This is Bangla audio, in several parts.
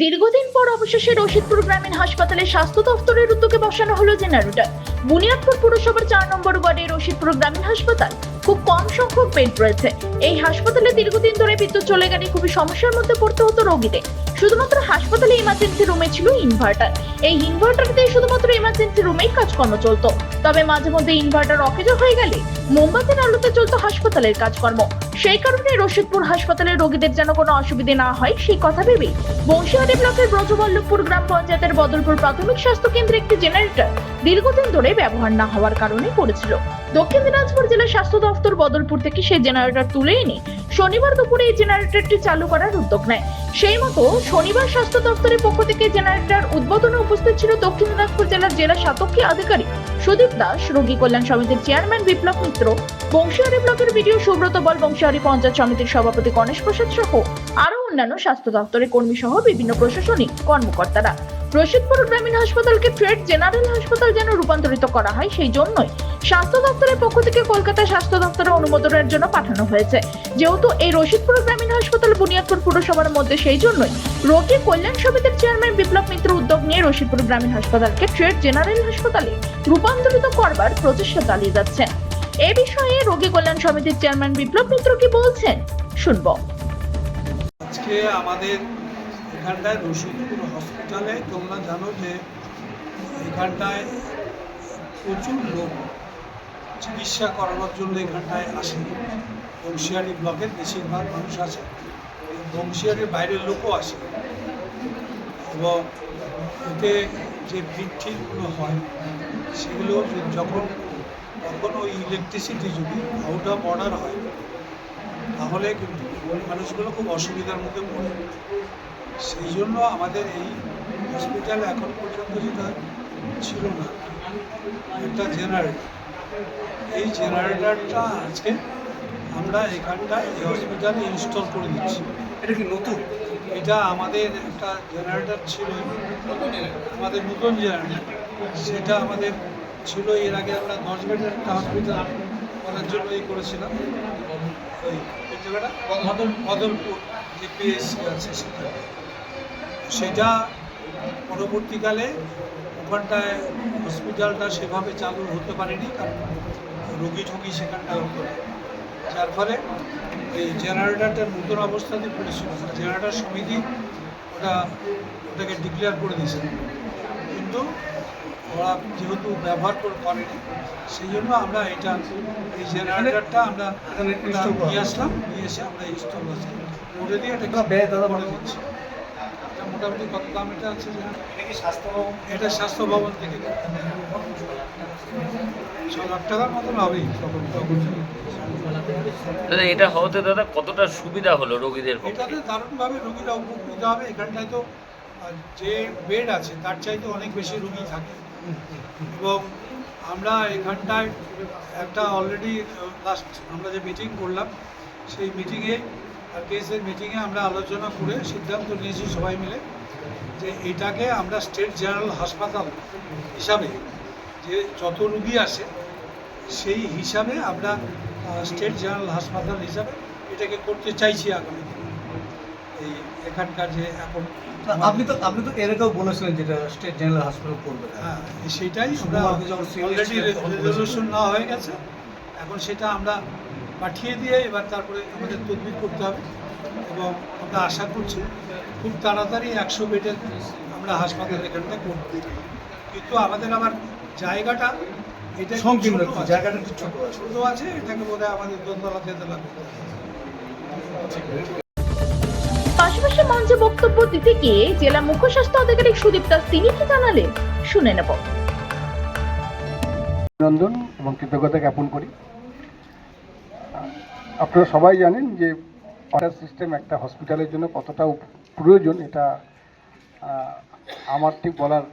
দীর্ঘদিন পর অবশেষে রশিদপুর গ্রামীণ হাসপাতালে স্বাস্থ্য দফতরের উদ্যোগে বসানো হলো জেনারেটর। বুনিয়াদপুর পুরসভার চার নম্বর ওয়ার্ডে রশিদপুর গ্রামীণ হাসপাতাল খুব কম সংখ্যক বেড রয়েছে। এই হাসপাতালে দীর্ঘদিন ধরে বিদ্যুৎ চলে গেলে খুবই সমস্যার মধ্যে পড়তে হতো রোগীদের শুধুমাত্র হাসপাতালে ইমার্জেন্সি রুমে ছিল ইনভার্টার এই ইনভার্টার দিয়ে শুধুমাত্র ইমার্জেন্সি রুমেই কাজকর্ম চলতো। তবে মাঝে মধ্যে ইনভার্টার অকেজ হয়ে গেলে, মোমবাতির আলোতে চলতো হাসপাতালের কাজকর্ম। সেই কারণে রশিদপুর হাসপাতালের রোগীদের যেন কোনো অসুবিধে না হয়, সেই কথা ভেবে বংশীহারি ব্লকের ব্রজবল্লভপুর গ্রাম পঞ্চায়েতের বদলপুর প্রাথমিক স্বাস্থ্য কেন্দ্রে একটি জেনারেটর দীর্ঘদিন ধরে ব্যবহার না হওয়ার কারণে পড়েছিল। দক্ষিণ দিনাজপুর জেলার স্বাস্থ্য দফতর বদলপুর থেকে সেই জেনারেটর তুলে এনে শনিবার দুপুরে এই জেনারেটরটি চালু করার উদ্যোগ নেয়। সেই মতো শনিবার স্বাস্থ্য দপ্তরের পক্ষ থেকে জেনারেটর উদ্বোধনে উপস্থিত ছিল দক্ষিণ দিনাজপুর জেলার জেলা সাতক্ষী আধিকারিক সুদীপ দাস, রোগী কল্যাণ সমিতির চেয়ারম্যান বিপ্লব মিত্র বংশীহারি ব্লকের বিডিও সুব্রত বল বংশীহারি পঞ্চায়েত সমিতির সভাপতি গণেশ প্রসাদ সহ আরও অন্যান্য স্বাস্থ্য দপ্তরের কর্মী সহ বিভিন্ন প্রশাসনিক কর্মকর্তারা। রশিদপুর গ্রামীণ হাসপাতালকে ট্রেড জেনারেল হাসপাতাল যেন রূপান্তরিত করা হয়, সেই জন্যই স্বাস্থ্য দপ্তরের পক্ষ থেকে কলকাতা স্বাস্থ্য দপ্তরের অনুমোদনের জন্য পাঠানো হয়েছে। যেহেতু এই রশিদপুর গ্রামীণ হাসপাতাল বুনিয়াদপুর পুরসভার মধ্যে সেই জন্যই রোগী কল্যাণ সমিতির চেয়ারম্যান বিপ্লব মিত্র উদ্যোগ নিয়ে রশিদপুর গ্রামীণ হাসপাতালকে ট্রেড জেনারেল হাসপাতালে রূপান্তরিত করবার প্রচেষ্টা চালিয়ে যাচ্ছেন এ বিষয়ে রোগী কল্যাণ সমিতির চেয়ারম্যান বিপ্লব মিত্র কি বলছেন, শুনব। আজকে আমাদের এখানটায় রশিদপুর হসপিটালে তোমরা জানো যে এখানটায় প্রচুর লোক চিকিৎসা করানোর জন্য এখানটায় আসে। বংশিয়ারি ব্লকের বেশিরভাগ মানুষ আসে বংশিয়ারির বাইরের লোকও আসে। এবং এতে যে ঠিকগুলো হয়, সেগুলো যখন ওই ইলেকট্রিসিটি যদি আউট অফ অর্ডার হয়, তাহলে কিন্তু মানুষগুলো খুব অসুবিধার মধ্যে পড়ে। সেই জন্য আমাদের এই হসপিটাল এখন পর্যন্ত যেটা ছিল না একটা জেনারেটর এই জেনারেটরটা আজকে আমরা এখানটায় এই হসপিটালে ইনস্টল করে দিচ্ছি। এটা কি নতুন? এটা আমাদের একটা জেনারেটর ছিল। আমাদের নতুন জেনারেটর সেটা আমাদের ছিল এর আগে আমরা দশ বেডের একটা হসপিটাল করার জন্য এই করেছিলাম। ওই জায়গাটা? মদনপুর যে পিএসসি আছে সেটা। সেটা পরবর্তীকালে ওখানটায় হসপিটালটা সেভাবে চালু হতে পারেনি কারণ রোগী ঠগি সেখানটায় হতো না যার ফলে এই জেনারেটরটার নতুন অবস্থাতে পড়েছিল জেনারেটর সমিতি ওটা ওটাকে ডিক্লেয়ার করে দিয়েছে। কিন্তু ওরা যেহেতু ব্যবহার করে করেনি সেই জন্য আমরা এটা এই জেনারেটরটা আমরা নিয়ে আসলাম নিয়ে এসে আমরা ইনস্টল করে দিয়ে এটা এটা ব্যয় দাদা বলে দিচ্ছি। এটা মোটামুটি কত দাম এটা আছে জানেন? এটা স্বাস্থ্য ভবন এটা স্বাস্থ্য থেকে। ছ লাখ টাকার মতন হবেই দাদা এটা হওয়াতে দাদা কতটা সুবিধা হলো রোগীদের পক্ষে? এটাতে দারুণভাবে রোগীরা উপকৃত হবে। এখানটায় তো যে বেড আছে তার চাইতে অনেক বেশি রোগী থাকে। এবং আমরা এখানটায় একটা অলরেডি লাস্ট আমরা যে মিটিং করলাম সেই মিটিংয়ে আর কেসের মিটিংয়ে আমরা আলোচনা করে সিদ্ধান্ত নিয়েছি সবাই মিলে যে এটাকে আমরা স্টেট জেনারেল হাসপাতাল হিসাবে যে যত রুগী আসে সেই হিসাবে আমরা স্টেট জেনারেল হাসপাতাল হিসাবে এটাকে করতে চাইছি আগামী দিনে। এই এখানকার যে এখন না, আপনি তো আপনি তো এর আগেও বলেছিলেন যেটা স্টেট জেনারেল হাসপাতাল করবে। হ্যাঁ সেটাই আমরা অলরেডি রেজলিউশন নেওয়া হয়ে গেছে। এখন সেটা আমরা পাঠিয়ে দিয়ে এবার তারপরে আমাদের তদবির করতে হবে এবং আমরা আশা করছি খুব তাড়াতাড়ি একশো বেডের আমরা হাসপাতাল এখানটা করব কিন্তু আমাদের আবার জায়গাটা এটা সংকীর্ণ। জায়গাটা একটু ছোট আছে। ছোট আছে এটাকে বোধ হয় আমাদের দোতলা তেতলা। পাশাপাশি মঞ্চে বক্তব্য দিতে গিয়ে জেলা মুখ্য স্বাস্থ্য আধিকারিক সুদীপ দাস তিনি কি জানালেন শুনে নেব অভিনন্দন এবং কৃতজ্ঞতা জ্ঞাপন করি আপনারা সবাই জানেন যে ওয়াটার সিস্টেম একটা হসপিটালের জন্য কতটা প্রয়োজন এটা আমার ঠিক বলার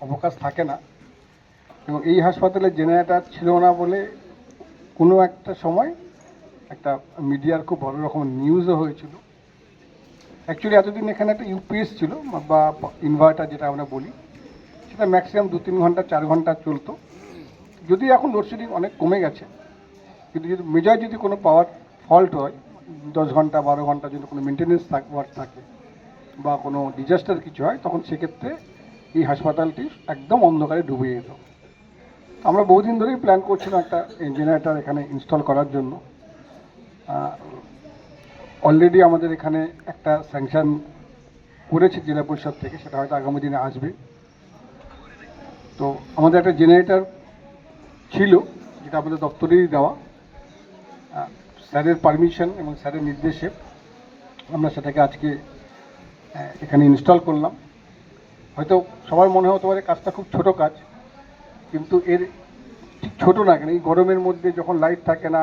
অবকাশ থাকে না। এবং এই হাসপাতালে জেনারেটার ছিল না বলে কোনো একটা সময় একটা মিডিয়ার খুব বড় রকম নিউজও হয়েছিল। অ্যাকচুয়ালি এতদিন এখানে একটা ইউপিএস ছিল, বা ইনভার্টার যেটা আমরা বলি, সেটা ম্যাক্সিমাম দু তিন ঘণ্টা, চার ঘণ্টা চলতো। যদি এখন লোডশেডিং অনেক কমে গেছে, কিন্তু যদি মেজর যদি কোনো পাওয়ার ফল্ট হয়, দশ ঘণ্টা, বারো ঘণ্টা যদি কোনো মেনটেনেন্স থাক ওয়ার্ক থাকে বা কোনো ডিজাস্টার কিছু হয়, তখন সেক্ষেত্রে এই হাসপাতালটি একদম অন্ধকারে ডুবে যেত আমরা বহুদিন ধরেই প্ল্যান করছিলাম একটা জেনারেটার এখানে ইনস্টল করার জন্য। অলরেডি আমাদের এখানে একটা স্যাংশন করেছে জেলা পরিষদ থেকে, সেটা হয়তো আগামী দিনে আসবে। তো আমাদের একটা জেনারেটার ছিল, যেটা আমাদের দপ্তরেরই দেওয়া। স্যারের পারমিশন এবং স্যারের নির্দেশে আমরা সেটাকে আজকে এখানে ইনস্টল করলাম। হয়তো সবার মনে হতে পারে কাজটা খুব ছোট কাজ, কিন্তু এর ঠিক ছোটো না কেন এই গরমের মধ্যে যখন লাইট থাকে না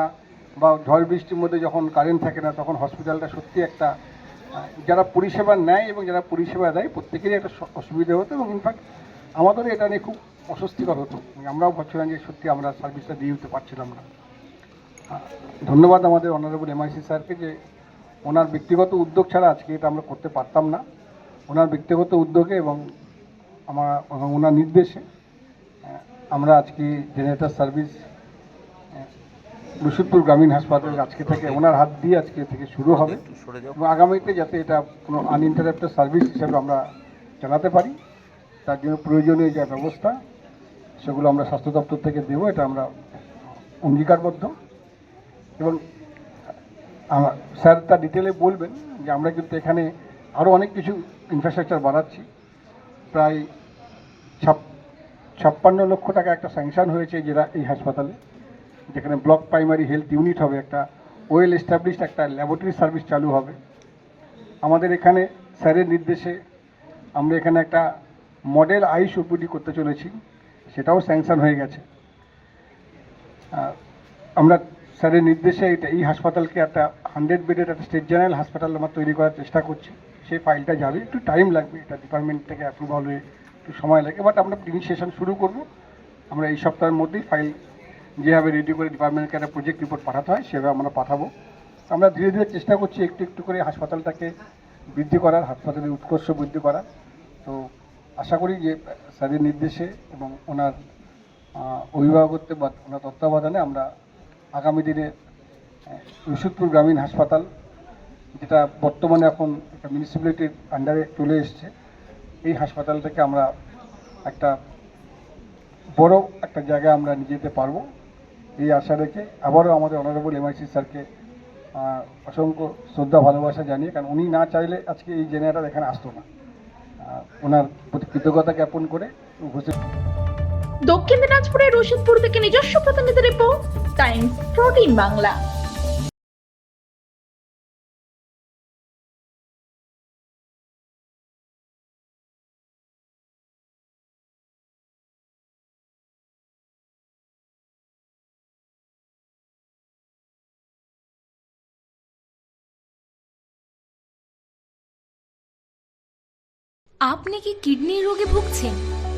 বা ঝড় বৃষ্টির মধ্যে যখন কারেন্ট থাকে না, তখন হসপিটালটা সত্যি একটা যারা পরিষেবা নেয় এবং যারা পরিষেবা দেয়, প্রত্যেকেরই একটা অসুবিধা হতো এবং ইনফ্যাক্ট আমাদেরও এটা নিয়ে খুব অস্বস্তিকর হতো। আমরাও ভাবছিলাম যে সত্যি আমরা সার্ভিসটা দিয়ে উঠতে পারছিলাম না। ধন্যবাদ আমাদের অনারেবল এমআইসি স্যারকে যে ওনার ব্যক্তিগত উদ্যোগ ছাড়া আজকে এটা আমরা করতে পারতাম না। ওনার ব্যক্তিগত উদ্যোগে এবং আমার ওনার নির্দেশে আমরা আজকে জেনারেটর সার্ভিস রশিদপুর গ্রামীণ হাসপাতাল আজকে থেকে ওনার হাত দিয়ে আজকে থেকে শুরু হবে। এবং আগামীতে যাতে এটা কোনো আনইন্টারাপ্টেড সার্ভিস হিসেবে আমরা চালাতে পারি তার জন্য প্রয়োজনীয় যে ব্যবস্থা সেগুলো আমরা স্বাস্থ্য দপ্তর থেকে দেবো এটা আমরা অঙ্গীকারবদ্ধ। এবং স্যার তার ডিটেলে বলবেন যে আমরা কিন্তু এখানে আরও অনেক কিছু ইনফ্রাস্ট্রাকচার বাড়াচ্ছি প্রায় ছাপ ছাপ্পান্ন লক্ষ টাকা একটা স্যাংশন হয়েছে যেটা এই হাসপাতালে, যেখানে ব্লক প্রাইমারি হেলথ ইউনিট হবে একটা ওয়েল এস্টাবলিশড একটা ল্যাবরেটরি সার্ভিস চালু হবে। আমাদের এখানে স্যারের নির্দেশে আমরা এখানে একটা মডেল আইস ওপিডি করতে চলেছি, সেটাও স্যাংশন হয়ে গেছে। আমরা স্যারের নির্দেশে এটা এই হাসপাতালকে একটা হান্ড্রেড বেডের একটা স্টেট জেনারেল হাসপাতাল আমরা তৈরি করার চেষ্টা করছি। সেই ফাইলটা যাবে। একটু টাইম লাগবে। এটা ডিপার্টমেন্ট থেকে অ্যাপ্রুভাল হয়ে একটু সময় লাগে। বাট আমরা ইনিশিয়েশন শুরু করব। আমরা এই সপ্তাহের মধ্যেই ফাইল যেভাবে রেডি করে ডিপার্টমেন্টকে একটা প্রজেক্ট রিপোর্ট পাঠাতে হয়, সেভাবে আমরা পাঠাবো। আমরা ধীরে ধীরে চেষ্টা করছি একটু একটু করে হাসপাতালটাকে বৃদ্ধি করার, হাসপাতালের উৎকর্ষ বৃদ্ধি করার। তো আশা করি যে, স্যারের নির্দেশে এবং ওনার অভিভাবকত্বে বা ওনার তত্ত্বাবধানে আমরা আগামী দিনে রশিদপুর গ্রামীণ হাসপাতাল, যেটা বর্তমানে এখন একটা মিউনিসিপ্যালিটির আন্ডারে চলে এসছে, এই হাসপাতালটাকে আমরা একটা বড় একটা জায়গায় আমরা নিয়ে যেতে পারব। এই আশা রেখে আবারও আমাদের অনারেবল এমআইসি স্যারকে অসংখ্য শ্রদ্ধা, ভালোবাসা জানিয়ে, কারণ উনি না চাইলে আজকে এই জেনারেটার এখানে আসতো না। ওনার প্রতি কৃতজ্ঞতা জ্ঞাপন করে উপস্থিত দক্ষিণ দিনাজপুরের রশিদপুর থেকে নিজস্ব প্রতিনিধি রিপোর্ট টাইমস প্রোটিন বাংলা। আপনি কি কিডনি রোগে ভুগছেন?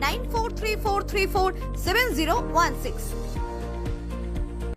9434347016.